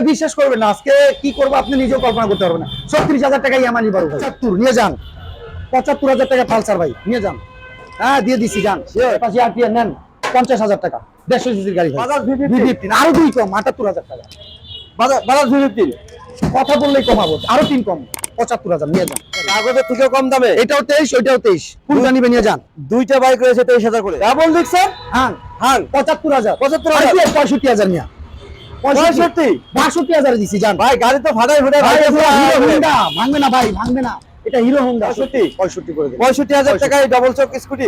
ভাই বিশ্বাস করবেন না। আজকে কি করব আপনি নিজেও কল্পনা করতে পারবেন না। ছত্রিশ হাজার টাকা ইয়ামা নিবার পঁচাত্তর নিয়ে যান। পঁচাত্তর হাজার টাকা পালসার ভাই নিয়ে যান। হ্যাঁ দিয়ে দিছি যান। পাশে আর নেন। পঞ্চাশ হাজার টাকা। দেড়শো সিসির গাড়ি ভাই বাজাজ V15 V15 আরও দুই কম আটাত্তর হাজার টাকা। ফিফটিন কথা বললেই কমাবো আরও তিন কম। পঁচাত্তর হাজার নিয়ে যান। কাগজের কম দামে। এটাও তেইশ ওইটাও তেইশ। নিবে নিয়ে যান। দুইটা বাইক রয়েছে তেইশ হাজার করে। ডাবল দেখছেন হ্যাঁ হ্যাঁ পঁচাত্তর হাজার। 75,000 আর কি, পঁয়ষট্টি হাজার নিয়ে পঁয়ষট্টি। বাষট্টি হাজার দিছি যান ভাই গাড়ি তো ফাটাই ফুটাই ভাই হোন্ডা। ভাঙবে না ভাই ভাঙবে না। এটা হিরো হোন্ডা। পঁয়ষট্টি? পঁয়ষট্টি করে দেবেন পঁয়ষট্টি হাজার টাকায় ডবল চক স্কুটি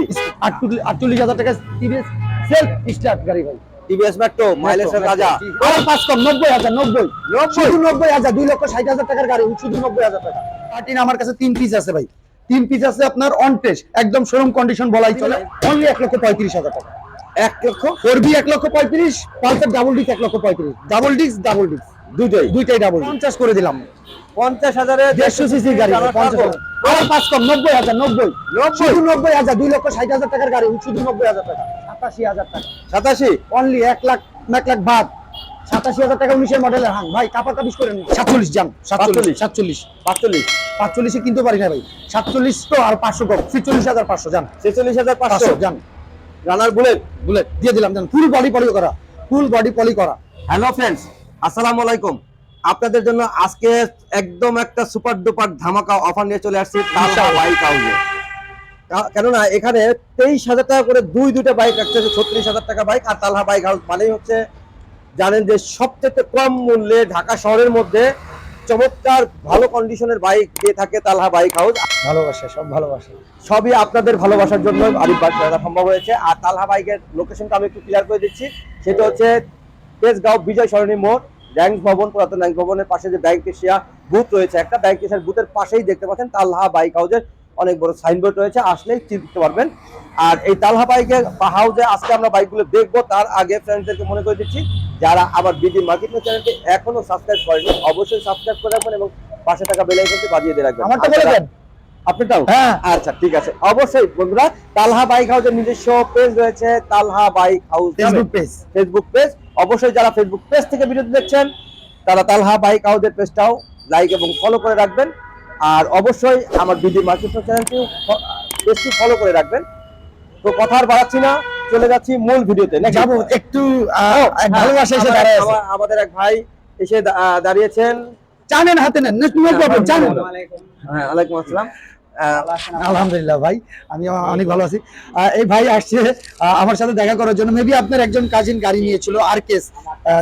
আটচল্লিশ হাজার টাকা টিভিএস সেলফ স্টার্ট গাড়ি ভাই। টিভিএস মেট্রো মাইলেজের রাজা। আর পাঁচ কম নব্বই হাজার নব্বই? শুধু নব্বই হাজার দুই লক্ষ ষাট হাজার টাকার গাড়ি শুধু নব্বই হাজার টাকা। পার্টিন আমার কাছে তিন পিস আছে ভাই। তিন পিস আছে আপনার অন টেস্ট একদম শোরুম কন্ডিশন বলাই চলে। অনলি এক লক্ষ পঁয়ত্রিশ হাজার টাকা। এক লক্ষ ফোর বি এক লক্ষ পঁয়ত্রিশ পালসার ডাবল ডিস্ক এক লক্ষ পঁয়ত্রিশ। ডাবল ডিস্ক ডাবল ডিস্ক দুইটাই। দুইটাই ডাবল পঞ্চাশ করে দিলাম। পঞ্চাশ হাজারে দেড়শো সিসির গাড়ি পঞ্চাশ পারব। হাজার। আর পাঁচ কম নব্বই হাজার নব্বই? শুধু নব্বই হাজার দুই লক্ষ ষাট হাজার টাকার গাড়ি শুধু নব্বই হাজার টাকা। সাতাশি হাজার টাকা। সাতাশি? অনলি এক লাখ এক লাখ বাদ। সাতাশি হাজার টাকা উনিশের মডেলের হাং। ভাই কাপা কাপিস করেন সাতচল্লিশ যান সাতচল্লিশ সাতচল্লিশ। পাঁচচল্লিশ। পাঁচচল্লিশে কিনতে পারি না ভাই। সাতচল্লিশ তো আর পাঁচশো কম। ছিচল্লিশ হাজার পাঁচশো যান। ছেচল্লিশ হাজার পাঁচশো। পাঁচশো যান। রানার বুলেট বুলেট দিয়ে দিলাম। যান ফুল বডি পলি করা ফুল বডি পলি করা। হ্যালো ফ্রেন্ডস আসসালামু আলাইকুম। আপনাদের জন্য আজকে একদম একটা সুপার ডুপার ধামাকা অফার নিয়ে চলে আসছি তালহা বাইক হাউসে কেননা এখানে তেইশ হাজার টাকা করে দুই, দুইটা বাইক রাখছে ছত্রিশ হাজার টাকা বাইক আর তালহা বাইক হাউস মানেই হচ্ছে জানেন যে সবচেয়ে কম মূল্যে ঢাকা শহরের মধ্যে চমৎকার ভালো কন্ডিশনের বাইক যে থাকে তালহা বাইক হাউস ভালোবাসা সব ভালোবাসা। সবই আপনাদের ভালোবাসার জন্য আরিফ বাইক করা সম্ভব হয়েছে। আর তালহা বাইকের লোকেশনটা আমি একটু ক্লিয়ার করে দিচ্ছি। সেটা হচ্ছে তেজগাঁও বিজয় সরণী মোড় ব্যাংক ভবন পুরাতন ব্যাংক ভবনের পাশে যে ব্যাংক এশিয়া বুথ রয়েছে একটা ব্যাংক এশিয়ার বুথের পাশেই দেখতে পাচ্ছেন তালহা বাইক হাউসের অনেক বড় সাইনবোর্ড রয়েছে আসলেই চিনতে পারবেন। আর এই তালহা বাইকের হাউসে আজকে আমরা বাইকগুলো দেখব তার আগে ফ্রেন্ডদেরকে মনে করে দিচ্ছি যারা আমার বিডি মার্কেটিং চ্যানেলটি এখনও সাবস্ক্রাইব করেনি অবশ্যই সাবস্ক্রাইব করে রাখবেন এবং পাশে থাকা বেল আইকনটি বাজিয়ে দিয়ে রাখবেন। আমারটা বলে দেন। আপনারটাও হ্যাঁ। আচ্ছা ঠিক আছে। অবশ্যই বন্ধুরা তালহা বাইক হাউসের নিজস্ব পেজ রয়েছে Talha bike house Facebook page Facebook page অবশ্যই যারা ফেসবুক পেজ থেকে ভিডিও দেখছেন তারা তালহা বাইক হাউসের পেজটাও লাইক এবং ফলো করে রাখবেন। আর অবশ্যই আমার বিডি মার্কেট চ্যানেলটি পেজটি ফলো করে রাখবেন। তো কথা আর বাড়াচ্ছি না চলে যাচ্ছি মূল ভিডিওতে যাব একটু হ্যাঁ, এক ভালোবাসা এসে আমাদের- দাঁড়ায় আমাদের এক ভাই এসে দাঁড়িয়েছেন। জানেন হাতে নেন নো প্রবলেম জানেন? হ্যাঁ ওয়ালাইকুম আসসালাম। আলহামদুলিল্লাহ ভাই আমি অনেক ভালো আছি। এই ভাই আসছে আহ, আমার সাথে দেখা করার জন্য। মেবি আপনার একজন কাজিন গাড়ি নিয়েছিল আর কেস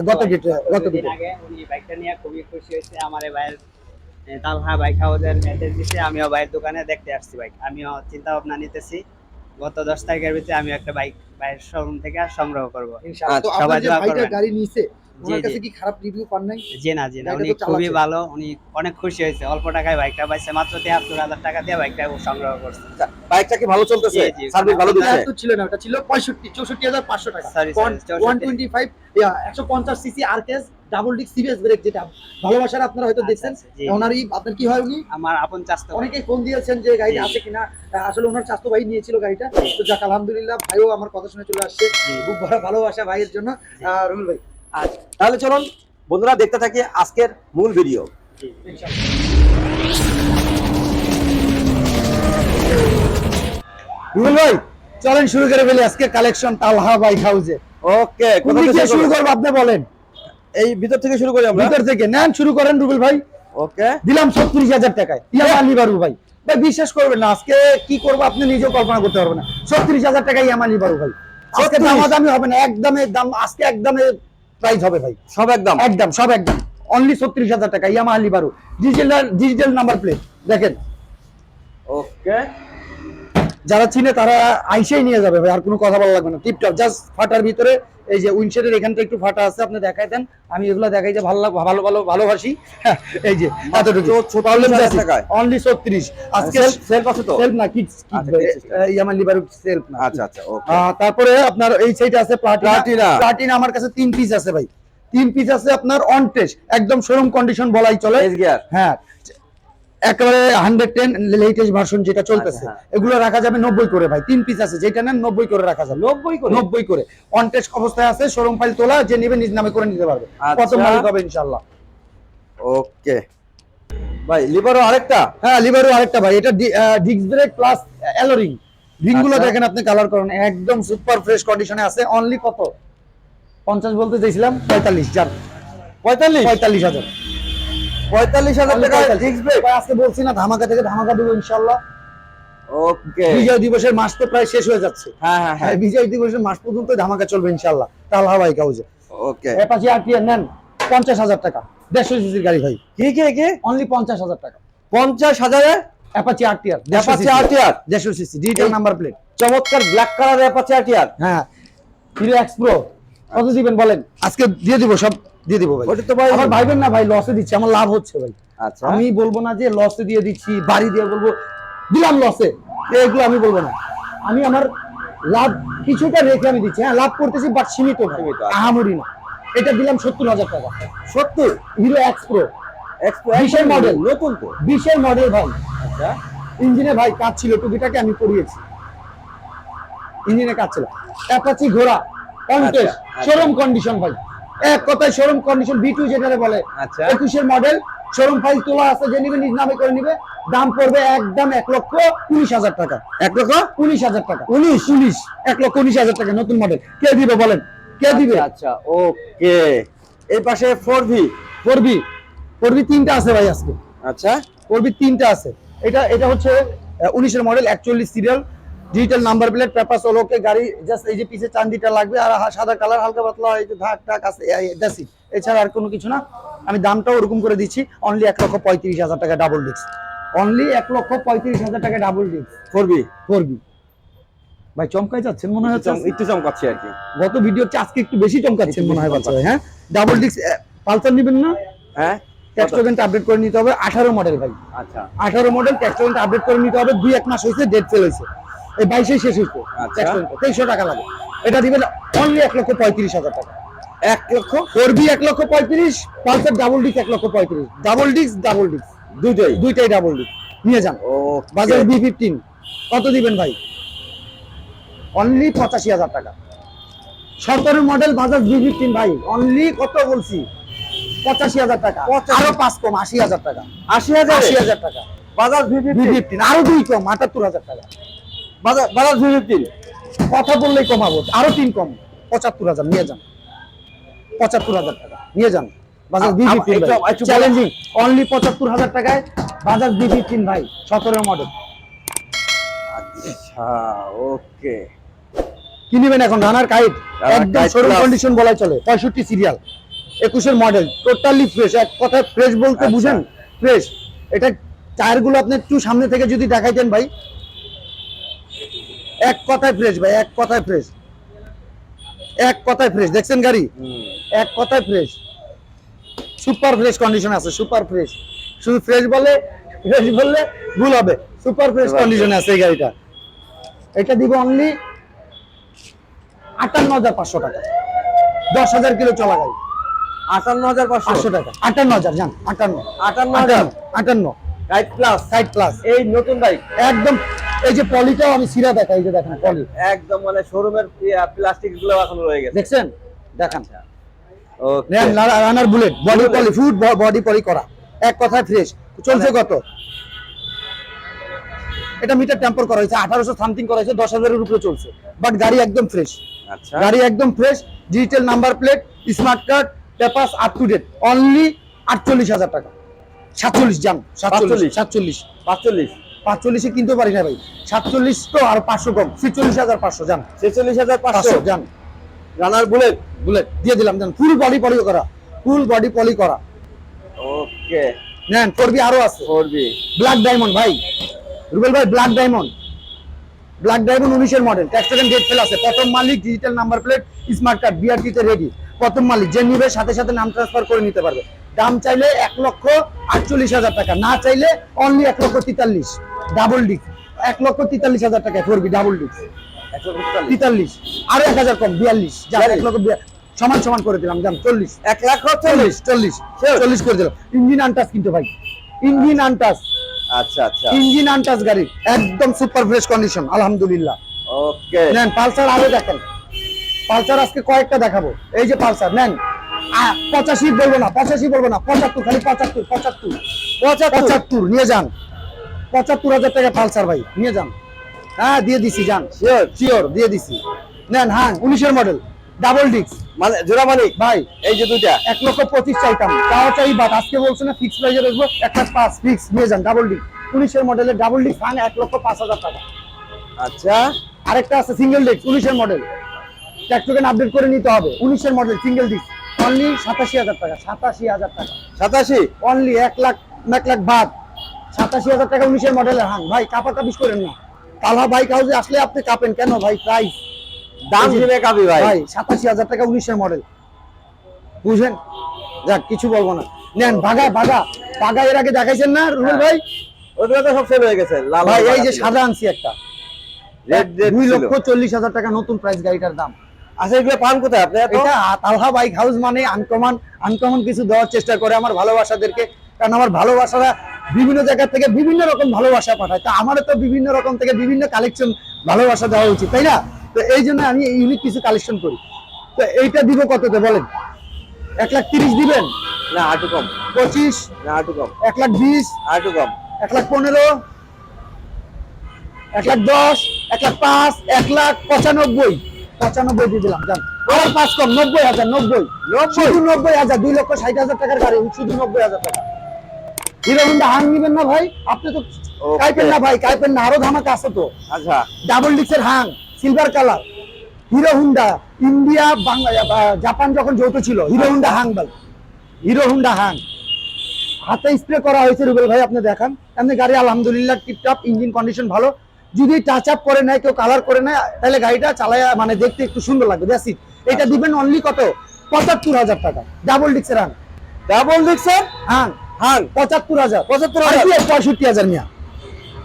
গত গেটে গত গেটে আগে উনি বাইকটা নিয়ে খুবই খুশি হয়েছে আমার ভাইয়ের তালহা বাইক হাউসের মেসেজ দিছে আমিও ভাইয়ের দোকানে দেখতে আসছি বাইক আমিও চিন্তা ভাবনা নিতেছি গত দশ তারিখের ভিতরে আমি একটা বাইক ভাইয়ের শোরুম থেকে সংগ্রহ করব। আচ্ছা, সবাই। গাড়ি নিয়েছে জি, ওনার কাছে কি খারাপ রিভিউ পান নাই? জি না জি না উনি খুবই ভালো উনি অনেক খুশি হয়েছে অল্প টাকায় বাইকটা পাইছে মাত্র তিয়াত্তর হাজার টাকা দিয়ে বাইকটা সংগ্রহ করছে। বাইকটা কি ভালো চলতেছে? জি, জি। সার্ভিস ভালো দিচ্ছে? এত ছিল না ওটা ছিল পঁয়ষট্টি চৌষট্টি হাজার পাঁচশো টাকা। Sorry, sorry, 64 one twenty five একশো পঞ্চাশ সিসি আর ডাবল ডিস্ক সিবিএস ব্রেক যেটা ভালোবাসার আপনারা হয়তো আচ্ছা, দেখছেন। আচ্ছা, আপনার কি হয় উনি? আমার আপন চাস্তো ফোন দিয়েছেন যে গাড়িটা আছে কিনা। আসলে ওনার স্বাস্থ্য ভাই নিয়েছিল গাড়িটা। তো যাক আলহামদুলিল্লাহ ভাইও আমার কথা শুনে চলে আসছে। খুব বড় ভালোবাসা ভাইয়ের জন্য। রুহুল ভাই তাহলে চলুন বন্ধুরা দেখতে থাকি আজকের মূল ভিডিও। ভাই চলেন শুরু করে ফেলি আজকে কালেকশন তালহা বাইক হাউসে ওকে দিক দিয়ে শুরু করব আপনি বলেন। এই ভিতর থেকে শুরু করি আমরা? ভিতর থেকে। নেন শুরু করেন রুবেল ভাই। ওকে। দিলাম ছত্রিশ হাজার টাকায়। ইয়ামা লিবারু ভাই। ভাই বিশ্বাস করবেন না আজকে কি করব আপনি নিজেও কল্পনা করতে পারবেন না। ছত্রিশ হাজার টাকা ইয়ামা লিবারু ভাই। আজকে 36 দামাদামি হবে না একদমে দাম আজকে একদমে প্রাইস হবে ভাই। সব একদম? একদম সব একদম। অনলি ছত্রিশ হাজার টাকা Yamaha Libero digital digital number plate দেখেন। ওকে যারা চিনে তারা আইসেই নিয়ে যাবে ভাই আর কোনো কথা বলা লাগবে না। টিপটপ জাস্ট ফাটার ভিতরে এই যে উইন্ডশেডের এখানটা একটু ফাটা আছে আপনি দেখাই দেন। আমি এগুলো দেখাই যে ভালো ভালো ভালো ভালোবাসি এই যে এতটুকু। তো 36,000 অনলি 36 আজকে সেলফ আছে তো? সেলফ না কিডস আচ্ছা। ইয়ামান লিবারু সেলফ না। আচ্ছা আচ্ছা তারপরে আপনার এই সাইডে আছে প্লাটিনা প্লাটিনা আমার কাছে তিন পিস আছে ভাই। তিন পিস আছে আপনার অন টেস্ট একদম শোরুম কন্ডিশন বলাই চলে। হ্যাঁ একেবারে হান্ড্রেড টেন লেটেস্ট ভার্সন যেটা চলতেছে। আচ্ছা, এগুলো রাখা যাবে নব্বই করে ভাই। তিন পিস আছে যেটা নেন নব্বই করে রাখা যাবে। নব্বই করে? নব্বই করে। অন টেস্ট অবস্থায় আছে শোরুম ফাইল তোলা যে নিবে নিজ নামে করে নিতে পারবে। কত আচ্ছা। মালিক হবে ইনশাল্লাহ ওকে। ভাই লিভারও আরেকটা? হ্যাঁ লিভারও আরেকটা ভাই। এটা ডিস্ক ব্রেক প্লাস অ্যালোরিং রিংগুলো আচ্ছা। দেখেন আপনি কালার করেন। একদম সুপার ফ্রেশ কন্ডিশনে আছে। অনলি কত? পঞ্চাশ বলতে চাইছিলাম পঁয়তাল্লিশ যান পঁয়তাল্লিশ? পঁয়তাল্লিশ হাজার। পঁয়তাল্লিশ হাজার টাকা ডিস্ক ব্রেক আজকে বলছি না ধামাকা থেকে ধামাকা দেবো ইনশাল্লাহ ওকে বিজয় দিবসের মাস তো প্রায় শেষ হয়ে যাচ্ছে। হ্যাঁ হ্যাঁ হ্যাঁ। বিজয় দিবসের মাস পর্যন্ত ধামাকা চলবে ইনশাল্লাহ তালহা বাইক হাউসে ওকে অ্যাপাচি আরটিআর নেন? পঞ্চাশ হাজার টাকা। দেড়শো সিসির গাড়ি ভাই। কি কি কি? অনলি পঞ্চাশ হাজার টাকা। পঞ্চাশ হাজারে? অ্যাপাচি আরটিআর অ্যাপাচি আরটিআর দেড়শো সিসি। Digital number plate. চমৎকার ব্ল্যাক কালার অ্যাপাচি আরটিআর হ্যাঁ। হিরো এক্স প্রো কত দিবেন বলেন? আজকে দিয়ে দিব সব। দিয়ে দিব ভাই। ওটা তো ভাই আমার ভাইবেন না ভাই লসে দিচ্ছি আমার লাভ হচ্ছে ভাই। আচ্ছা। আমি বলব না যে লসে দিয়ে দিচ্ছি বাড়ি দিয়ে বলব দিলাম লসে এগুলো আমি বলব না। আমি আমার লাভ কিছুটা রেখে আমি দিচ্ছি। হ্যাঁ লাভ করতেছি বাট সীমিত আচ্ছা। আহামরি না। এটা দিলাম সত্তর হাজার টাকা। সত্তর? হিরো এক্স প্রো এক্সপো বিশের model। নতুন তো। বিশের মডেল ভাই। আচ্ছা। ইঞ্জিনে ভাই কাজ ছিল টুকিটাকে আমি করিয়েছি। ইঞ্জিনে কাজ ছিল। অ্যাপাচি ঘোড়া কন্টেস্ট। শোরুম কন্ডিশন ভাই। এক কথায় শোরুম কন্ডিশন বি টু যেটা বলে আচ্ছা। একুশের মডেল শোরুম ফাইল তোলা আছে যে নিবে নিজ নামে করে নিবে দাম পড়বে একদম এক লক্ষ উনিশ হাজার টাকা। এক লক্ষ? উনিশ হাজার টাকা। উনিশ? উনিশ। এক লক্ষ উনিশ হাজার টাকা নতুন মডেল কে দিবে বলেন? কে দিবে? আচ্ছা ওকে। এই পাশে four V four V four V তিনটা আছে ভাই আজকে। আচ্ছা। ফোর ভি তিনটা আছে। এটা এটা হচ্ছে উনিশের মডেল একচল্লিশ serial digital number plate paper ওলোকে গাড়ি জাস্ট এই যে পিছে চান্দিটা লাগবে আর সাদা কালার হালকা পাতলা এই যে ধাক টাক আছে ইট এছাড়া আর কোনো কিছু না। আমি দামটাও ওরকম করে দিচ্ছি অনলি এক লক্ষ পঁয়ত্রিশ হাজার টাকা ডাবল ডিস্ক অনলি এক লক্ষ পঁয়ত্রিশ হাজার টাকা ডাবল ডিস্ক ফোর ভি করবি ভাই চমকাই যাচ্ছেন মনে হচ্ছে? একটু চমকাচ্ছে আর কি। গত ভিডিও আজকে একটু বেশি চমকাচ্ছেন মনে হয় বাচ্চা হ্যাঁ? ডাবল ডিস্ক পালসার নেবেন না? হ্যাঁ? ট্যাক্সটোভেন্ট আপডেট করে নিতে হবে আঠারো মডেল ভাই। আচ্ছা। আঠারো মডেল ট্যাক্সটোভেন্ট আপডেট করে নিতে হবে দুই এক মাস হয়েছে ডেট ফেল হয়েছে। এই বাইশে শেষ হয়েছে আচ্ছা। তেইশশো টাকা লাগে এটা দিবেন অনলি এক লক্ষ পঁয়ত্রিশ হাজার টাকা। এক লক্ষ? ফোরবি এক লক্ষ পঁয়ত্রিশ পালসার ডাবল ডিস্ক এক লক্ষ পঁয়ত্রিশ। ডাবল ডিস্ক ডাবল ডিস্ক দুইটাই? দুইটাই ডাবল ডিস্ক নিয়ে যান। ও বাজার বি ফিফটিন কত দিবেন ভাই? অনলি পঁচাশি হাজার টাকা। সতেরো মডেল বাজাজ বি ফিফটিন ভাই। অনলি কত বলছি? পঁচাশি হাজার টাকা। আরও পাঁচ কম আশি হাজার টাকা। আশি হাজার? আশি হাজার টাকা। বাজাজ বি ফিফটিন আরও দুই কম আটাত্তর হাজার টাকা। বাজাজ ভি ফিফটিন কথা বললেই কমাবো আরও তিন কম। পঁচাত্তর হাজার নিয়ে যান। পঁচাত্তর হাজার টাকা নিয়ে যান। বাজাজ বি আ- ফিফটিন একটু- একটু বলো। চ্যালেঞ্জিং অনলি পঁচাত্তর হাজার টাকায় বাজাজ বি ফিফটিন ভাই সতেরো মডেল আচ্ছা ওকে। কি নেবেন এখন রানার কাইট। Runner একদম শোরুম কন্ডিশন বলাই চলে। পঁয়ষট্টি সিরিয়াল একুশের মডেল টোটালি ফ্রেশ এক কথায় ফ্রেশ বলতে আচ্ছা। বুঝেন? ফ্রেশ এটা টায়ারগুলো আপনি একটু সামনে থেকে যদি দেখাইতেন ভাই এক কথায় ফ্রেশ ভাই এক কথায় ফ্রেশ এক কথায় ফ্রেশ দেখছেন গাড়ি? এক কথায় ফ্রেশ সুপার ফ্রেশ কন্ডিশন আছে সুপার ফ্রেশ শুধু ফ্রেশ বলে ফ্রেশ বললে ভুল হবে। সুপার ফ্রেশ কন্ডিশনে আছে এই গাড়িটা। এটা দিব অনলি আটান্ন হাজার পাঁচশো টাকা। দশ হাজার কিলো চলা গাড়ি। আটান্ন হাজার পাঁচশো? টাকা। আটান্ন হাজার জান আটান্ন। আটান্ন হাজার? আটান্ন রাইট প্লাস সাইড প্লাস এই নতুন বাইক একদম এই যে পলিটাও আমি সিরা দেখা এই যে দেখেন পলি। একদম মানে শোরুমের প্লাস্টিকগুলো এখন রয়ে গেছে। দেখছেন? দেখান। ওকে। নেন রানার বুলেট বডি পলি ফুড বডি পলি করা। এক কথায় ফ্রেশ চলছে কত? এটা মিটার টেম্পার করা হয়েছে আঠারোশো সামথিং করা হয়েছে দশ হাজারের উপরে চলছে। বাট গাড়ি একদম ফ্রেশ আচ্ছা। গাড়ি একদম fresh digital number plate smart card papers up to date only আটচল্লিশ হাজার টাকা। সাতচল্লিশ যান সাতচল্লিশ। 45 সাতচল্লিশ। পাঁচচল্লিশ। পাঁচচল্লিশে কিনতে পারি না ভাই। সাতচল্লিশ তো আর পাঁচশো কম। ছিচল্লিশ হাজার পাঁচশো যান ছেচল্লিশ হাজার পাঁচশো যান রানার বুলেট বুলেট দিয়ে দিলাম যান ফুল বডি পলি করা। ফুল বডি পলি করা। ওকে নেন করবি আরও আছে। করবি ব্ল্যাক ডায়মন্ড ভাই। রুবেল ভাই ব্ল্যাক ডায়মন্ড ব্ল্যাক ডায়মন্ড উনিশের মডেল ট্যাক্স ডেট ফেল আছে। প্রথম মালিক digital number plate smart card BRT তে রেডি প্রথম মালিক যে নিবে সাথে সাথে নাম ট্রান্সফার করে নিতে পারবে। দাম চাইলে এক লক্ষ আটচল্লিশ হাজার টাকা না চাইলে অনলি এক লক্ষ তেতাল্লিশ ডাবল ডিস্ক এক লক্ষ তেতাল্লিশ হাজার টাকা করবি ডাবল ডিস্ক তেতাল্লিশ। আরও এক হাজার কম বিয়াল্লিশ এক লক্ষ সমান সমান করে দিলাম যান চল্লিশ। এক লাখ চল্লিশ। চল্লিশ চল্লিশ করে দিলাম। ইঞ্জিন আনটাস কিন্তু ভাই ইঞ্জিন আনটাস। আচ্ছা আচ্ছা। ইঞ্জিন আনটাচ গাড়ি একদম সুপার ফ্রেশ কন্ডিশন আলহামদুলিল্লাহ। ওকে নেন পালসার আরও দেখেন। পালসার আজকে কয়েকটা দেখাবো। এই যে পালসার নেন। পঁচাশি বলব না পঁচাশি বলব না পঁচাত্তর খালি পঁচাত্তর পঁচাত্তর। পঁচাত্তর? নিয়ে যান। পঁচাত্তর হাজার টাকা পালসার ভাই নিয়ে যান। হ্যাঁ দিয়ে দিছি যান। শিওর শিওর দিয়ে দিছি। নেন হ্যাঁ উনিশের মডেল ডাবল ডিস্ক মানে জোড়া মালিক? ভাই এই যে দুইটা? এক লক্ষ পঁচিশ চাইতাম। তাও চাই আজকে বলছে না ফিক্স প্রাইজে দেখব এক লাখ পাঁচ ফিক্স নিয়ে যান ডাবল ডিস্ক উনিশের মডেলের ডাবল ডিস্ক ফান এক লক্ষ পাঁচ হাজার টাকা। আচ্ছা। আরেকটা আছে সিঙ্গেল ডিস্ক উনিশের মডেল ট্যাক্স টোকেন আপডেট করে নিতে হবে। উনিশের মডেল সিঙ্গেল ডিস্ক অনলি সাতাশি হাজার টাকা সাতাশি হাজার টাকা। সাতাশি? অনলি এক লাখ এক লাখ বাদ। সাতাশি হাজার টাকা উনিশের মডেলের হাং। ভাই কাপা কাপিস করেন না। তালহা বাইক হাউসে আসলে আপনি কাঁপেন কেন ভাই? প্রাইস দাম দিবে কাবি ভাই। ভাই সাতাশি হাজার টাকা উনিশের মডেল বুঝলেন? যাক কিছু বলব না। নেন বাগা বাগা বাগা এর আগে দেখাইছেন না রুবেল ভাই? ওইগুলো তো সব সেল হয়ে গেছে ভাই এই যে সাদা আনছি একটা। দুই লক্ষ চল্লিশ হাজার টাকা নতুন প্রাইস গাড়িটার দাম। আচ্ছা এগুলো পান কোথায় আপনি এটা তালহা বাইক হাউস মানে আনকমন আনকমন কিছু দেওয়ার চেষ্টা করে আমার ভালোবাসাদেরকে। কারণ আমার ভালোবাসারা বিভিন্ন জায়গা থেকে বিভিন্ন রকম ভালোবাসা পাঠায়। তা আমারও তো বিভিন্ন রকম থেকে বিভিন্ন কালেকশন ভালোবাসা দেওয়া উচিত তাই না? তো এই জন্য আমি ইউনিক কিছু কালেকশন করি। তো এইটা দিব কততে বলেন? এক লাখ তিরিশ দিবেন? না আটু কম। পঁচিশ? না আটু কম। এক লাখ বিশ? আটু কম। এক লাখ পনেরো? এক লাখ দশ? এক লাখ পাঁচ? এক লাখ পঁচানব্বই? পঁচানব্বই দিয়ে দিলাম যান আর পাঁচ কম নব্বই হাজার নব্বই। শুধু নব্বই হাজার দুই লক্ষ ষাট হাজার টাকার গাড়ি শুধু নব্বই হাজার টাকা। হিরো হোন্ডা নিবেন না ভাই? আপনি তো কাইপেন না ভাই কাইপেন না আরও ধামাকা আছে তো। আচ্ছা। ডাবল ডিক্সের Hang silver colour. Hero Honda India Bangla Japan যখন যৌথ ছিল হিরো হুন্ডা হাং বল। Hero Honda Hang. হাতে স্প্রে করা হয়েছে রুবেল ভাই আপনি দেখান। এমনি গাড়ি আলহামদুলিল্লাহ টিপটপ ইঞ্জিন কন্ডিশন ভালো। যদি টাচ আপ করে নেয় কেউ কালার করে নেয় তাহলে গাড়িটা চালায় মানে দেখতে একটু সুন্দর লাগবে দ্যাটস ইট এটা দিবেন অনলি কত? পঁচাত্তর হাজার টাকা। ডাবল ডিক্সের হাং ডাবল ডিক্সের হাং হাং পঁচাত্তর হাজার। পঁচাত্তর হাজার? পঁয়ষট্টি হাজার মিয়া।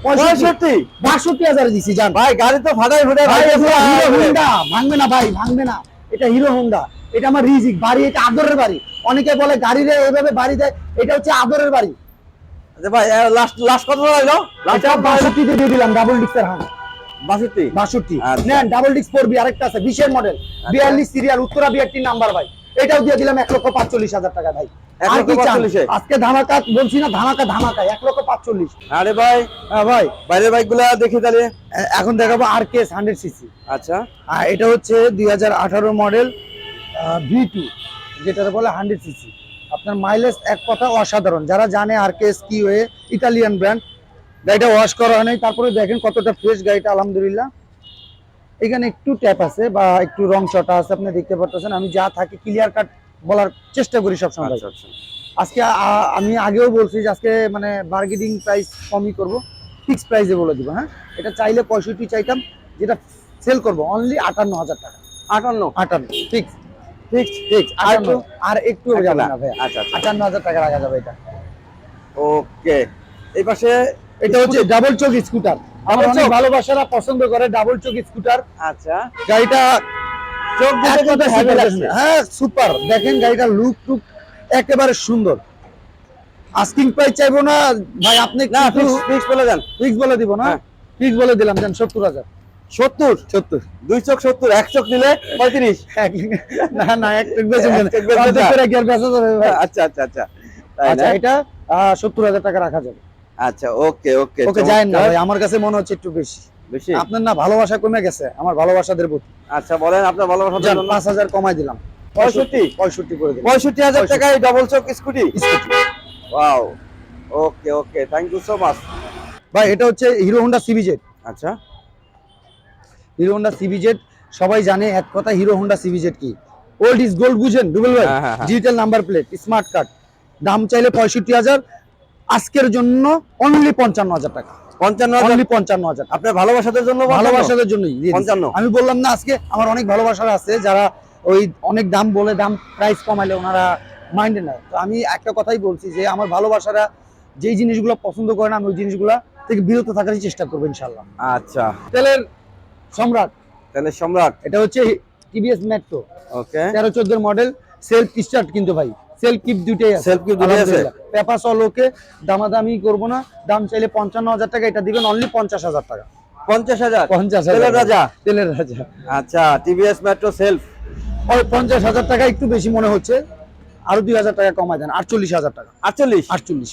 পঁয়ষট্টি? বাষট্টি হাজার দিছি জান। ভাই গাড়ি তো ফাটাই ফুটাই ভাই ভাই। এটা হিরো হুন্ডা ভাঙবে না ভাই ভাঙবে না। এটা হিরো হুন্ডা এটা আমার রিজিক বাড়ি এটা আদরের বাড়ি। অনেকে বলে গাড়িরে এভাবে বাড়ি দেয় এটা হচ্ছে আদরের বাড়ি। আচ্ছা ভাই লাস্ট লাস্ট কত লাগল লাস্ট এটা বাষট্টিতে দিয়ে দিলাম ডাবল ডিক্সের আচ্ছা। নেন ডাবল ডিক্স ফোর বি আরেকটা আছে model serial Uttara BRT number ভাই। এটাও দিয়ে দিলাম এক লক্ষ পাঁচচল্লিশ হাজার টাকা ভাই। আর কি চান? আজকে ধামাকা বলছি না ধামাকা লক্ষ পাঁচচল্লিশ। আরে ভাই। হ্যাঁ ভাই। বাইরের বাইকগুলা দেখি তাহলে। এখন দেখাবো আর কেস হান্ড্রেড সিসি আচ্ছা। আর এটা হচ্ছে দুই হাজার আঠারো মডেল ভি টু যেটা বলে হান্ড্রেড সিসি আপনার মাইলেজ এক কথা অসাধারণ। যারা জানে আর কে কি হয়ে ইটালিয়ান ব্র্যান্ড গাড়িটা ওয়াশ করা হয় নাই তারপরে দেখেন কতটা ফ্রেশ গাড়িটা আলহামদুলিল্লাহ। এখানে একটু ট্যাপ আছে বা একটু রং চটা আছে আপনি দেখতে পারতেছেন। আমি যা থাকি ক্লিয়ার কাট বলার চেষ্টা করি সবসময়। আচ্ছা আচ্ছা। আজকে আমি আগেও বলছি যে আজকে মানে বার্গেনিং প্রাইস কমই করব। ফিক্স প্রাইসে বলে দিব হ্যাঁ? এটা চাইলে পঁয়ষট্টি চাইতাম যেটা সেল করব অনলি আটান্ন হাজার টাকা। আটান্ন? আটান্ন ফিক্স ফিক্স ফিক্স আর একটু? আর একটু যাবে না ভাই আচ্ছা আচ্ছা। আটান্ন হাজার টাকা রাখা যাবে এটা। ওকে এই পাশে এটা হচ্ছে ডাবল চোখ স্কুটার আমার অনেক ভালোবাসারা পছন্দ করে ডাবল চোখ স্কুটার আচ্ছা। গাড়িটা চোখ লাগছে। হ্যাঁ সুপার দেখেন গাড়িটা লুক টুক একেবারে সুন্দর। আস্কিং প্রাইস চাইব না। ভাই আপনি না ফিক্স বলে দেন। ফিক্স বলে দিব না। হ্যাঁ। ফিক্স বলে দিলাম দেন সত্তর হাজার। সত্তর? সত্তর। দুই চোখ সত্তর এক চোখ নিলে পঁয়ত্রিশ। না না এক ভাই? আচ্ছা আচ্ছা আচ্ছা। আচ্ছা এটা সত্তর হাজার টাকা রাখা যাবে। আচ্ছা ওকে ওকে ওকে না ভাই আমার কাছে মনে হচ্ছে একটু বেশি। বেশি? আপনার না ভালোবাসা কমে গেছে আমার ভালোবাসাদের প্রতি। আচ্ছা বলেন আপনার জন্য পাঁচ হাজার কমাই দিলাম। পঁয়ষট্টি? পঁয়ষট্টি করে দিলাম। পঁয়ষট্টি হাজার। টাকায় ডবল চোখ scooty? Scooty. Wow okay okay thank you so much ভাই এটা হচ্ছে হিরো হোন্ডা সিবিজেড আচ্ছা। হিরো হোন্ডা সিবিজেড সবাই জানে এক কথা হিরো হোন্ডা সিবিজেড কি? ওল্ড ইজ গোল্ড বুঝেন রুবেল ভাই। Digital number plate smart card দাম চাইলে পঁয়ষট্টি হাজার আজকের জন্য অনলি পঞ্চান্ন হাজার টাকা। পঞ্চান্ন হাজার? অনলি পঞ্চান্ন হাজার। আপনার ভালোবাসাদের জন্য ভালোবাসাদের জন্যই দিয়ে দিচ্ছি। 55 আমি বললাম না আজকে আমার অনেক ভালোবাসার আছে যারা ওই অনেক দাম বলে দাম প্রাইস কমাইলে ওনারা মাইন্ডে নেয়। তো আমি একটা কথাই বলছি যে আমার ভালোবাসারা যেই জিনিসগুলো পছন্দ করে না আমি ওই জিনিসগুলো থেকে বিরত থাকার চেষ্টা করব ইনশাল্লাহ আচ্ছা। তেলের সম্রাট। তাহলে সম্রাট। এটা হচ্ছে টিভিএস মেট্রো ওকে তেরো চোদ্দের মডেল সেলফ স্টার্ট কিন্তু ভাই। সেলফ কিপ দুইটাই আছে। Self keep দুইটাই আছে? পেপার সল ওকে দামাদামি করব না। দাম চাইলে পঞ্চান্ন হাজার টাকা এটা দিবেন অনলি পঞ্চাশ হাজার টাকা। পঞ্চাশ হাজার? পঞ্চাশ তেলের রাজা? তেলের রাজা। আচ্ছা টিভিএস মেট্রো সেলফ ওই পঞ্চাশ হাজার টাকা একটু বেশি মনে হচ্ছে। আরও দুই হাজার টাকা কমাই দেন আটচল্লিশ হাজার টাকা। আটচল্লিশ? আটচল্লিশ।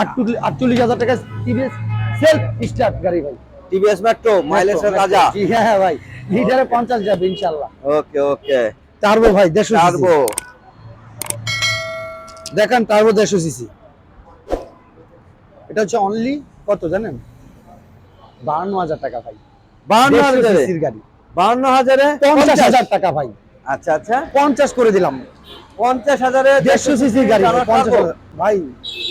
আটচল্লিশ আটচল্লিশ হাজার টাকা টিভিএস সেলফ স্টার্ট গাড়ি ভাই। টিভিএস মেট্রো মাইলেজের রাজা। জি, হ্যাঁ হ্যাঁ ভাই। লিটারে পঞ্চাশ যাবে ইনশাল্লাহ। ওকে ওকে টার্বো ভাই দেড়শো টার্বো দেখেন টার্বো দেড়শো সিসি। এটা হচ্ছে অনলি কত জানেন? বাহান্ন হাজার টাকা ভাই। বাহান্ন 150 হাজারে? সিসির গাড়ি। বাহান্ন হাজারে? পঞ্চাশ হাজার টাকা ভাই। আচ্ছা আচ্ছা। পঞ্চাশ করে দিলাম। পঞ্চাশ হাজারে দেড়শো সিসির গাড়ি ভাই, চালাতে পঞ্চাশ পারব? হাজার। ভাই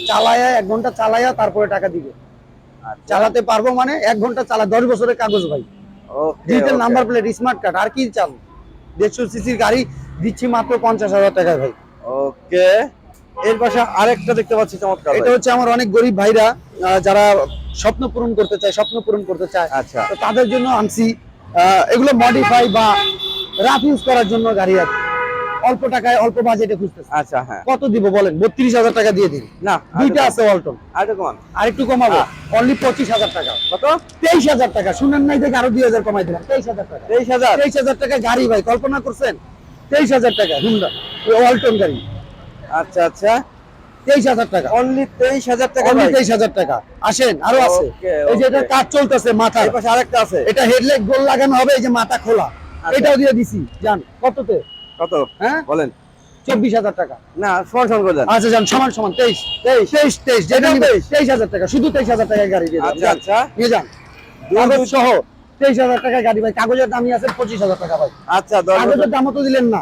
চালায়া এক ঘণ্টা চালায়া তারপরে টাকা দিবে। চালাতে পারব মানে এক ঘণ্টা চালা দশ বছরের কাগজ ভাই। Digital number plate smart card আর কি চাল? দেড়শো সিসির গাড়ি দিচ্ছি মাত্র পঞ্চাশ হাজার টাকায় ভাই। ওকে এর পাশে আরেকটা দেখতে পাচ্ছি চমৎকার এটা হচ্ছে আমার অনেক গরিব ভাইরা যারা স্বপ্ন পূরণ করতে চায় স্বপ্ন পূরণ করতে চায়। আচ্ছা। তো তাদের জন্য আনছি এগুলো মডিফাই বা রাফ ইউজ করার জন্য গাড়ি আছে। অল্প টাকায় অল্প বাজেটে খুঁজতেছে। আচ্ছা হ্যাঁ। কত দিব বলেন? বত্রিশ হাজার টাকা দিয়ে দিন। না দুইটা আছে অল্টন আরেকটা কমান। আর একটু কমাবো অনলি পঁচিশ হাজার টাকা। কত? তেইশ হাজার টাকা। শুনেন নাই দেখে আরও দুই হাজার কমাই দিলাম। তেইশ হাজার টাকা। তেইশ হাজার? তেইশ হাজার টাকা গাড়ি ভাই কল্পনা করছেন? তেইশ হাজার টাকা হুন্ডা অল্টন গাড়ি। আচ্ছা আচ্ছা। তেইশ হাজার টাকা। অনলি তেইশ হাজার টাকা অনলি তেইশ হাজার টাকা। আসেন আরও আছে। এই যে এটা. কাজ চলতেছে মাথা পাশে আরেকটা আছে। এটা হেডলাইট গোল লাগানো হবে এই যে মাথা খোলা। আচ্ছা। এটাও দিয়ে দিছি। জান কততে? কত? হ্যাঁ? বলেন। চব্বিশ হাজার টাকা। না সমান সমান করে আচ্ছা যান সমান সমান তেইশ। তেইশ। তেইশ তেইশ যেটা তেইশ? হাজার টাকা শুধু তেইশ হাজার গাড়ি দিয়ে আচ্ছা আচ্ছা। নিয়ে যান। কাগজ সহ তেইশ হাজার গাড়ি ভাই। কাগজের দামই আছে পঁচিশ হাজার টাকা ভাই। আচ্ছা কাগজের দামও তো দিলেন না।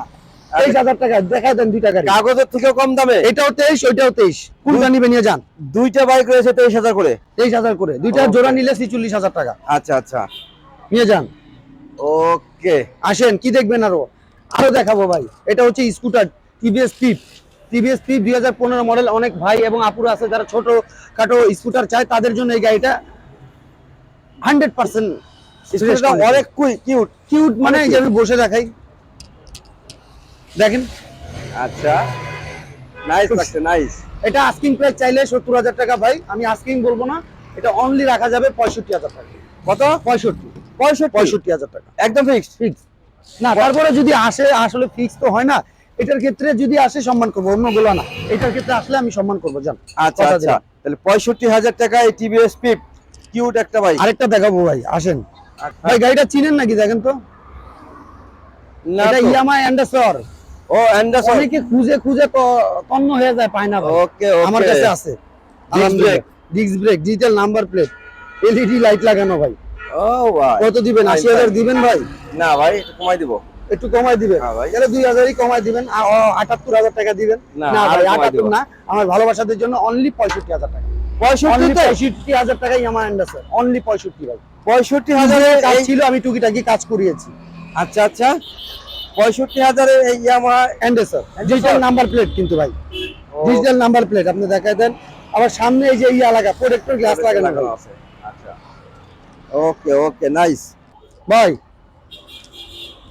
তেইশ হাজার টাকা দেখাই দেন দুইটা গাড়ি। কাগজের থেকেও কম দামে? এটাও তেইশ ওইটাও তেইশ। কোনটা নিবে নিয়ে যান। দুইটা বাইক রয়েছে তেইশ হাজার করে? তেইশ হাজার করে। দুইটা জোড়া নিলে ছিচল্লিশ হাজার টাকা। আচ্ছা আচ্ছা। নিয়ে যান। ওকে আসেন কি দেখবেন আরও? আরও দেখাবো ভাই। এটা হচ্ছে scooter TVS Pep TVS Pep দুই মডেল অনেক ভাই এবং আপুরা আছে যারা ছোট খাটো স্কুটার চায় তাদের জন্য এই গাড়িটা হান্ড্রেড পার্সেন্ট অনেক কিউট কিউট মানে আমি বসে দেখাই। দেখেন। আচ্ছা। নাইস লাগছে নাইস এটা আস্কিং প্রাইস চাইলে সত্তর হাজার টাকা ভাই আমি আস্কিং বলব না এটা অনলি রাখা যাবে পঁয়ষট্টি হাজার টাকা। কত? পঁয়ষট্টি। পঁয়ষট্টি। পঁয়ষট্টি হাজার টাকা। একদম ফিক্সড ফিক্স না তারপরে যদি আসে আসলে ফিক্স তো হয় না এটার ক্ষেত্রে যদি আসে সম্মান করব অন্য অন্যগুলো না। এটার ক্ষেত্রে আসলে আমি সম্মান করব জান। আচ্ছা আচ্ছা। তাহলে পঁয়ষট্টি হাজার টাকা এই টিভিএস পিপ কিউট একটা বাইক আরেকটা দেখাবো ভাই আসেন। ভাই গাড়িটা চিনেন নাকি দেখেন তো? এটা। ইয়ামা অ্যান্ডাসর। ও অনেকে খুঁজে খুঁজে তন্ন হয়ে যায় পায় না ওকে আমার কাছে আছে। Brake। Disc brake digital number plate LED light লাগানো ভাই। ও ভাই। কত দিবেন? আশি হাজার দিবেন ভাই? না ভাই একটু কমাই দিব। একটু কমাই দিবেন? হ্যাঁ তাহলে দুই হাজারই কমাই দিবেন। আটাত্তর হাজার টাকা দিবেন। না, ভাই আটাত্তর না আমার ভালোবাসাদের জন্য অনলি পঁয়ষট্টি হাজার টাকা। পঁয়ষট্টি হাজার টাকাই আমার অ্যান্ডাসর অনলি পঁয়ষট্টি ভাই। পঁয়ষট্টি হাজারে কাজ ছিল আমি টুকিটাকি কাজ করিয়েছি। আচ্ছা আচ্ছা। পঁয়ষট্টি হাজারে এই ইয়ামা অ্যান্ডাসর ডিজিটাল নাম্বার প্লেট কিন্তু ভাই। ডিজিটাল নাম্বার প্লেট আপনি দেখাই দেন। আবার সামনে এই যে ইয়া লাগা প্রোটেক্টর গ্লাস লাগানো আছে। আচ্ছা ওকে ওকে নাইস ভাই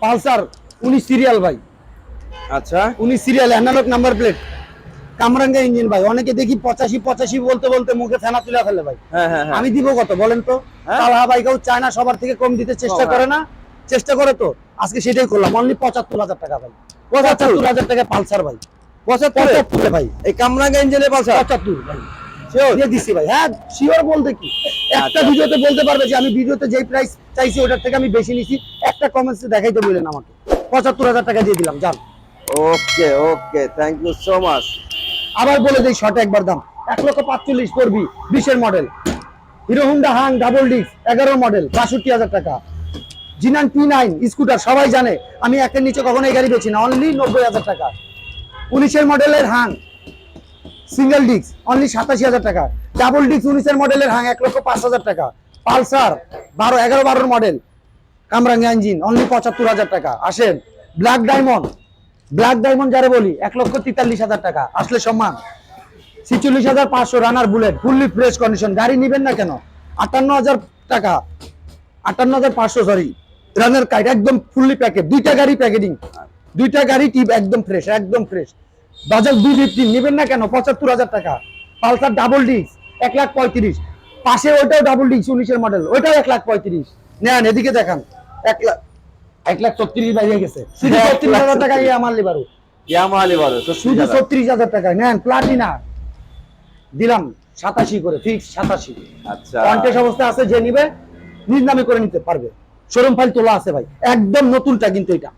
পালসার উনিশ সিরিয়াল ভাই। আচ্ছা। উনিশ সিরিয়াল অ্যানালগ নাম্বার প্লেট কামরাঙ্গা ইঞ্জিন ভাই অনেকে দেখি পঁচাশি পঁচাশি বলতে বলতে মুখে ফেনা তুলে ফেলে ভাই। হ্যাঁ হ্যাঁ হ্যাঁ। আমি দিব কত বলেন তো? হ্যাঁ? তালহা ভাইকেও চায় না সবার থেকে কম দিতে চেষ্টা করে না। চেষ্টা করে তো। আজকে সেটাই করলাম অনলি পঁচাত্তর হাজার টাকা ভাই। পঁচাত্তর হাজার টাকা পালসার ভাই। পঁচাত্তর? ভাই। এই কামরাঙ্গা ইঞ্জিনের পালসার? পঁচাত্তর ভাই? দিয়ে দিচ্ছি ভাই। হ্যাঁ শিওর বলতে কি? একটা আচ্ছা। ভিডিওতে বলতে পারবে যে আমি ভিডিওতে যেই প্রাইস চাইছি ওটার থেকে আমি বেশি নিছি। একটা কমেন্টসে দেখাইতে বললেন আমাকে। পঁচাত্তর হাজার টাকা দিয়ে দিলাম যান। Okay okay thank you so much আবার বলে দিই শর্টে একবার দাম। এক লক্ষ পাঁচচল্লিশ করবি বিশের model hero Honda Hang double disc এগারো মডেল বাষট্টি হাজার টাকা। জিনান টি নাইন স্কুটার সবাই জানে। আমি একের নিচে কখনো এই গাড়ি বেছি না অনলি নব্বই হাজার টাকা। উনিশের মডেলের হাং সিঙ্গেল ডিস্ক অনলি সাতাশি হাজার টাকা। ডাবল ডিস্ক উনিশের মডেলের হাং এক লক্ষ পাঁচ হাজার টাকা। পালসার বারো, এগারো, বারোর মডেল কামরাঙ্গা ইঞ্জিন অনলি পঁচাত্তর হাজার টাকা। আসেন ব্ল্যাক ডায়মন্ড ব্ল্যাক ডায়মন্ড যারে বলি, এক লক্ষ তেতাল্লিশ হাজার টাকা। আসলে সম্মান। ছিচল্লিশ হাজার পাঁচশো Runner Bullet fully fresh condition গাড়ি নিবেন না কেন? আটান্ন হাজার টাকা। আটান্ন হাজার পাঁচশো সরি রানার কাইট একদম ফুললি প্যাকেট দুইটা গাড়ি প্যাকেটিং দুইটা গাড়ি টিপ একদম ফ্রেশ একদম ফ্রেশ বাজাজ দুই ফিফটিন নিবেন না কেন? পঁচাত্তর হাজার টাকা। পালসার ডাবল ডিস্ক এক লাখ পঁয়ত্রিশ। পাশে ওইটাও ডাবল ডিস্ক উনিশের মডেল ওইটাও এক লাখ পঁয়ত্রিশ। নেন এদিকে দেখান। এক লাখ এক লাখ ছত্রিশ বাইরে গেছে। শুধু ছত্রিশ হাজার টাকা আমার লিবারু শুধু ছত্রিশ হাজার টাকায়। নেন প্লাটিনা দিলাম সাতাশি করে ফিক্স সাতাশি। আচ্ছা। অবস্থা আছে যে নিবে নিজ নামে করে নিতে পারবে। শোরুম ফাইল তোলা আছে ভাই। একদম নতুনটা কিন্তু এটা।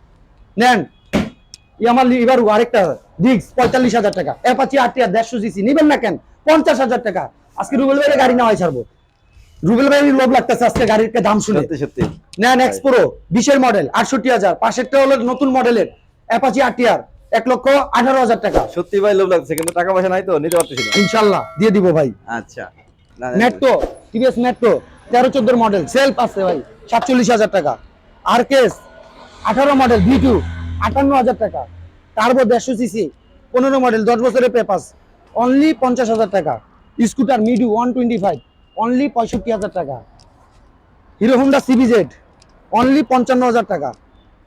নেন ইয়ামার এবার আরেকটা ডিক্স পঁয়তাল্লিশ হাজার টাকা। অ্যাপাচি আটিয়া দেড়শো সিসি নিবেন না কেন? পঞ্চাশ হাজার টাকা। আজকে রুবেল ভাইয়ের গাড়ি নেওয়াই ছাড়বো। রুবেল ভাইয়ের লোভ লাগতেছে আজকে গাড়ির দাম শুনে। সত্যি নেন এক্সপ্রো বিশের মডেল আটষট্টি হাজার। পাশেরটা হলো নতুন মডেলের অ্যাপাচি আটিয়ার এক লক্ষ আঠারো হাজার টাকা। সত্যি ভাই লোভ লাগছে কিন্তু টাকা পয়সা নাই তো নিতে পারতেছি ইনশাল্লাহ দিয়ে দিব ভাই। আচ্ছা। না, না, মেট্রো টিভিএস মেট্রো তেরো চোদ্দোর মডেল সেলফ আছে ভাই সাতচল্লিশ হাজার টাকা। আরকেস আঠারো মডেল ভি টু আটান্ন হাজার টাকা। টার্বো দেড়শো সিসি পনেরো মডেল দশ বছরের পেপাস অনলি পঞ্চাশ হাজার টাকা। স্কুটার মিডু ওয়ান টোয়েন্টি ফাইভ অনলি পঁয়ষট্টি হাজার টাকা। হিরো হোন্ডা সিবিজেড অনলি পঞ্চান্ন হাজার টাকা।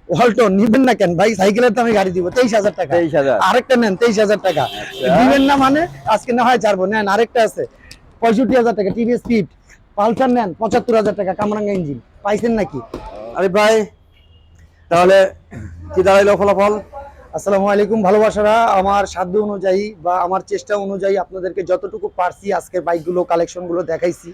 ওয়ালটন নিবেন না কেন ভাই? সাইকেলের দামে গাড়ি দিব তেইশ হাজার টাকা। তেইশ হাজার। আরেকটা নেন তেইশ হাজার টাকা। দিবেন না মানে আজকে না হয় ছাড়বো। নেন আরেকটা আছে। পঁয়ষট্টি হাজার টাকা টিভিএস স্পিড পালসার নেন পঁচাত্তর হাজার টাকা কামরাঙ্গা ইঞ্জিন পাইছেন নাকি? আরে ভাই তাহলে কি দাঁড়াইলো ফলাফল? আসসালামু আলাইকুম ভালোবাসারা। আমার সাধ্য অনুযায়ী বা আমার চেষ্টা অনুযায়ী আপনাদেরকে যতটুকু পারছি আজকের বাইকগুলো কালেকশনগুলো দেখাইছি।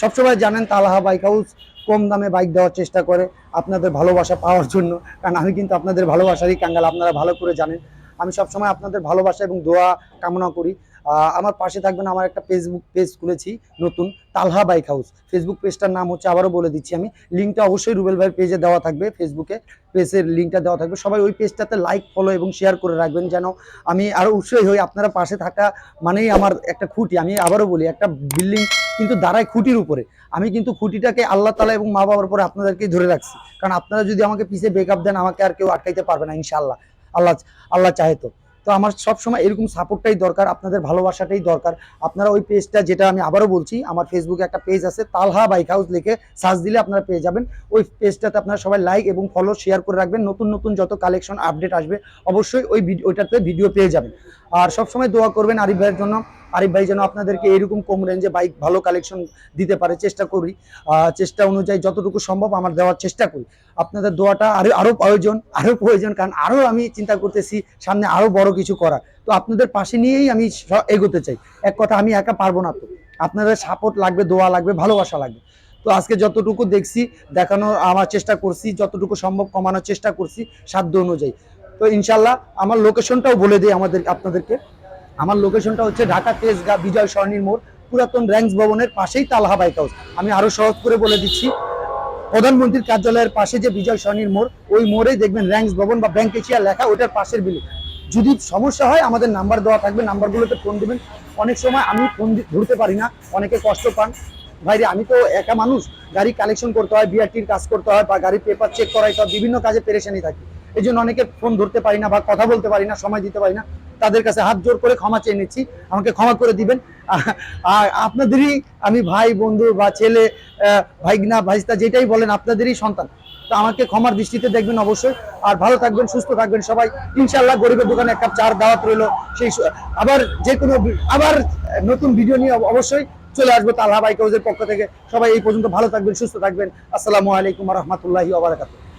সবসময় জানেন তালাহা বাইক হাউস কম দামে বাইক দেওয়ার চেষ্টা করে আপনাদের ভালোবাসা পাওয়ার জন্য। কারণ আমি কিন্তু আপনাদের ভালোবাসারই কাঙ্গাল, আপনারা ভালো করে জানেন। আমি সবসময় আপনাদের ভালোবাসা এবং দোয়া কামনা করি। আমার পাশে থাকবেন আমার একটা ফেসবুক পেজ খুলেছি, নতুন, তালহা বাইক হাউস। ফেসবুক পেজটার নাম হচ্ছে, আবারও বলে দিচ্ছি আমি লিঙ্কটা অবশ্যই রুবেল ভাইয়ের পেজে দেওয়া থাকবে ফেসবুকে পেজের লিঙ্কটা দেওয়া থাকবে। সবাই ওই পেজটাতে লাইক ফলো এবং শেয়ার করে রাখবেন যেন আমি আরও উৎসাহী হই। আপনারা পাশে থাকা মানেই আমার একটা খুঁটি। আমি আবারও বলি, একটা বিল্ডিং কিন্তু দাঁড়ায় খুঁটির উপরে। আমি কিন্তু খুঁটিটাকে আল্লাহ তালা এবং মা বাবার উপরে আপনাদেরকেই ধরে রাখছি। কারণ আপনারা যদি আমাকে পিছে ব্রেকআপ দেন, আমাকে আর কেউ আটকাইতে পারবে না, ইনশাআল্লাহ। আল্লাহ আল্লাহ চাহে তো। তো আমার সবসময় এরকম সাপোর্টটাই দরকার, আপনাদের ভালোবাসাটাই দরকার। আপনারা ওই পেজটা যেটা আমি আবারও বলছি, আমার ফেসবুকে একটা পেজ আছে, তালহা বাইক হাউস লিখে সার্চ দিলে আপনারা পেয়ে যাবেন। ওই পেজটাতে আপনারা সবাই লাইক এবং ফলো শেয়ার করে রাখবেন। নতুন নতুন যত কালেকশন আপডেট আসবে, অবশ্যই ওই ওইটাতে ভিডিও পেয়ে যাবেন। আর সবসময় দোয়া করবেন আরিফ ভাইয়ের জন্য। আরিফ ভাই যেন আপনাদেরকে এরকম কম রেঞ্জে বাইক ভালো কালেকশন দিতে পারে, চেষ্টা করি। চেষ্টা অনুযায়ী যতটুকু সম্ভব আমার দেওয়ার চেষ্টা করি। আপনাদের দোয়াটা আরও আরও প্রয়োজন আরও প্রয়োজন, কারণ আরও আমি চিন্তা করতেছি সামনে আরও বড় কিছু করা তো আপনাদের পাশে নিয়েই আমি এগোতে চাই। এক কথা, আমি একা পারব না তো। আপনাদের সাপোর্ট লাগবে, দোয়া লাগবে, ভালোবাসা লাগবে। তো আজকে যতটুকু দেখছি, দেখানোর, আমার চেষ্টা করছি, যতটুকু সম্ভব কমানোর চেষ্টা করছি, সাধ্য অনুযায়ী। তো ইনশাল্লাহ, আমার লোকেশনটাও বলে দিই আমাদের, আপনাদেরকে। আমার লোকেশনটা হচ্ছে ঢাকা তেজগাঁ বিজয় সরণির মোড়, পুরাতন র্যাঙ্কস ভবনের পাশেই তালহা বাইক হাউস আমি আরও সহজ করে বলে দিচ্ছি, প্রধানমন্ত্রীর কার্যালয়ের পাশে যে বিজয় সরণির মোড়, ওই মোড়ে দেখবেন র্যাঙ্কস ভবন বা ব্যাংক এশিয়া লেখা ওটার পাশের বিলি যদি সমস্যা হয়, আমাদের নাম্বার দেওয়া থাকবে নাম্বারগুলোতে ফোন দিবেন। অনেক সময় আমি ফোন ধরতে পারি না, অনেকে কষ্ট পান। ভাইরে আমি তো একা মানুষ, গাড়ি কালেকশন করতে হয় বিআরটির কাজ করতে হয় বা গাড়ির পেপার চেক করাইতে হয়, বিভিন্ন কাজে পেরেশানি থাকি। এই জন্য অনেকে ফোন ধরতে পারি না বা কথা বলতে পারি না, সময় দিতে পারি না। তাদের কাছে হাত জোর করে ক্ষমা চেয়ে নিচ্ছি। আমাকে ক্ষমা করে দিবেন। আর আপনাদেরই আমি ভাই, বন্ধু বা ছেলে ভাইগনা, ভাইস্তা যেটাই বলেন, আপনাদেরই সন্তান। তো আমাকে ক্ষমার দৃষ্টিতে দেখবেন অবশ্যই। আর ভালো থাকবেন, সুস্থ থাকবেন সবাই। ইনশাল্লাহ গরিবের দোকানে এক কাপ চার দাওয়াত রইল। সেই আবার যে কোনো আবার নতুন ভিডিও নিয়ে অবশ্যই চলে আসব তালহা বাইক হাউসের পক্ষ থেকে। সবাই এই পর্যন্ত ভালো থাকবেন, সুস্থ থাকবেন। আসসালামু আলাইকুম রহমতুল্লাহি ওবরাকাতুহ